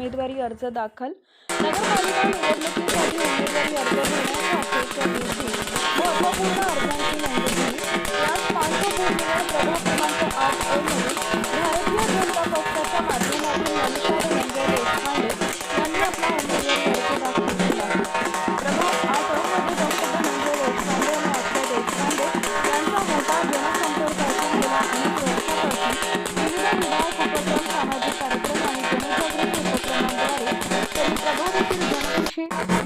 उमेदवारी अर्ज दाखल. नगरपालिका निवडणुकीसाठी उमेदवारी अर्ज भरण्याच्या अखेरच्या दिवशी महत्त्वपूर्ण अर्जांची नोंदणी झाली. याच पार्श्वभूमीवर प्रभाग क्रमांक आठ अ मधून भारतीय जनता पक्षाच्या माध्यमातून मनीषा धनंजय देशपांडे यांनी आपला उमेदवारी अर्ज दाखल केला. प्रभाग आठ अ मध्ये डॉक्टर धनंजय देशपांडे आणि अक्षय देशपांडे यांचा मोठा जनसंपर्क असून गेल्या अनेक वर्षापासून विविध विधायक उपक्रम सामाजिक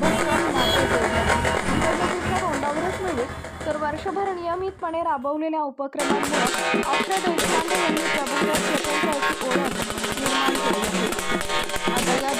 जनतेशी भक्कम तोंडावरच नव्हे तर वर्षभर नियमितपणे राबवलेल्या उपक्रमांमुळे अक्षय देशपांडे यांनी प्रभागात स्वतंत्र ओळख निर्माण केली आहे आता या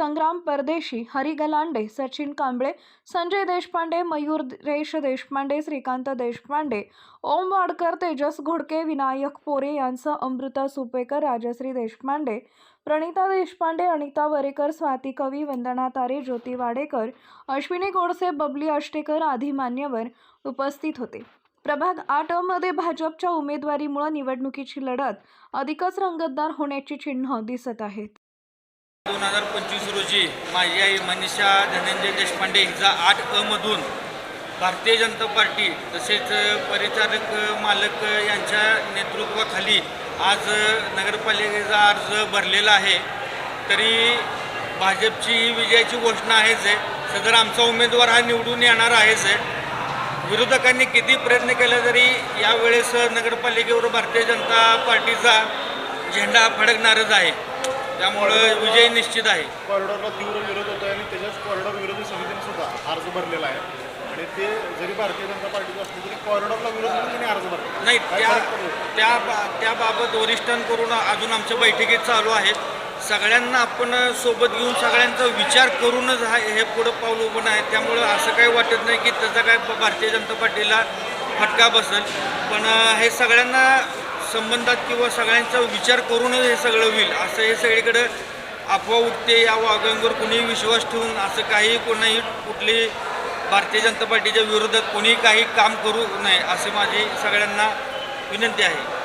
संग्राम परदेशी हरी गलांडे सचिन कांबळे संजय देशपांडे मयूर रेश देशपांडे श्रीकांत देशपांडे ओम वाडकर तेजस घोडके विनायक पोरे यांसह अमृता सुपेकर राजश्री देशपांडे प्रणिता देशपांडे अनिता वरेकर स्वाती कवी वंदना तारे ज्योती वाडेकर अश्विनी गोडसे बबली आष्टेकर आदी मान्यवर उपस्थित होते. प्रभाग आठमध्ये भाजपच्या उमेदवारीमुळे निवडणुकीची लढत अधिकच रंगतदार होण्याची चिन्ह दिसत आहेत. दोन हजार पंचवीस रोजी माझी आई मनीषा धनंजय देशपांडे हिचा आठ अमधून मधून भारतीय जनता पार्टी तसेच परिचारक मालक यांच्या नेतृत्वाखाली आज नगरपालिकेचा अर्ज भरलेला आहे. तरी भाजपची ही विजयाची घोषणा आहेच आहे. सदर आमचा उमेदवार हा निवडून येणार आहेच आहे. विरोधकांनी किती प्रयत्न केला तरी यावेळेस नगरपालिकेवर भारतीय जनता पार्टीचा झेंडा फडकणारच आहे. त्यामुळं विजय निश्चित आहे. कॉरिडॉरला तीव्र विरोध होतो आणि त्याच्याच कॉरिडॉर विरोधी समितीने सुद्धा अर्ज भरलेला आहे. आणि ते जरी भारतीय जनता पार्टीचं असलं तरी कॉरिडॉरला विरोध म्हणून त्यांनी अर्ज भरला. नाही त्या? त्या त्याबाबत वरिष्ठांकडून अजून आमच्या बैठकीत चालू आहेत सगळ्यांना आपण सोबत घेऊन सगळ्यांचा विचार करूनच हा हे पुढं पाऊल उभं आहे त्यामुळं असं काही वाटत नाही की त्याचा काय भारतीय जनता पार्टीला फटका बसेल. पण हे सगळ्यांना संबंधात किंवा सगळ्यांचा विचार करूनच हे सगळं होईल. असं हे सगळीकडं अफवा उठते या वाघांवर कोणीही विश्वास ठेवून असं काही कोणाही कुठली भारतीय जनता पार्टीच्या विरोधात कोणीही काही काम करू नये असे माझी सगळ्यांना विनंती आहे.